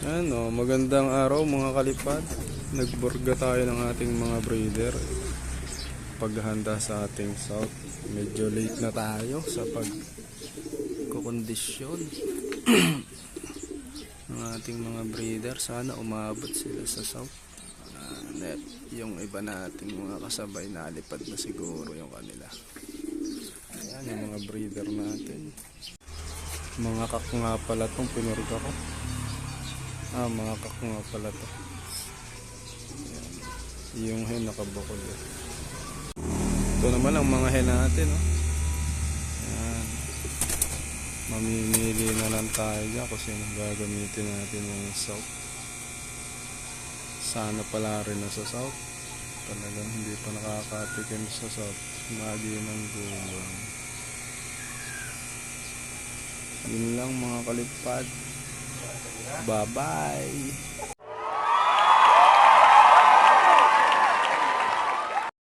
Magandang araw mga kalipad. Nagburga tayo ng ating mga breeder. Paghahanda sa ating south. Medyo late na tayo sa pagkukondisyon ng ating mga breeder. Sana umabot sila sa south. Net. Yung iba nating mga kasabay nalipad na siguro yung kanila. Ayan yung mga breeder natin. Mga kak nga pala tong pinurga ko. Ah, mga kak nga pala to. Ayan. Yung hen nakabukol. eh. Ito naman ang mga hen natin. Oh. Ayan. Mamimili na lang tayo dyan sino gagamitin natin yung south. Sana pala rin na sa south. Talagang hindi pa nakakatikim sa south. Magi ng gulong. Yun lang mga kalipad. Bye-bye.